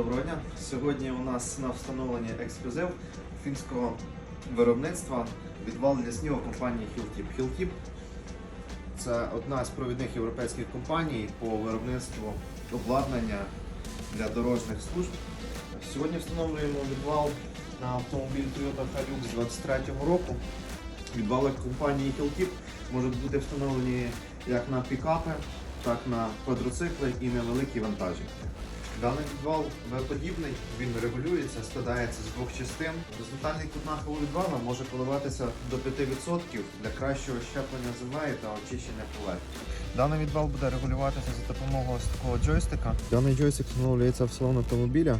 Доброго дня. Сьогодні у нас на встановленні ексклюзив фінського виробництва відвал для снігу компанії Hilltip. Hilltip – це одна з провідних європейських компаній по виробництву обладнання для дорожніх служб. Сьогодні встановлюємо відвал на автомобіль Toyota Hilux 23 року. Відвали компанії Hilltip можуть бути встановлені як на пікапи, так на квадроцикли і невеликі вантажівки. Даний відвал V-подібний, він регулюється, складається з двох частин. Горизонтальний кут нахилу відвала може коливатися до 5% для кращого щеплення землею та очищення поверхні. Даний відвал буде регулюватися за допомогою ось такого джойстика. Даний джойстик встановлюється в салон автомобіля.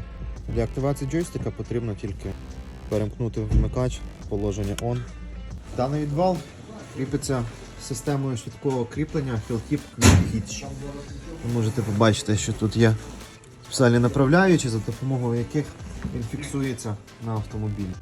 Для активації джойстика потрібно тільки перемкнути вмикач положення ON. Даний відвал кріпиться системою швидкого кріплення Hilltip Quick Hitch. Ви можете побачити, що тут є спеціальні направляючі, за допомогою яких він фіксується на автомобілі.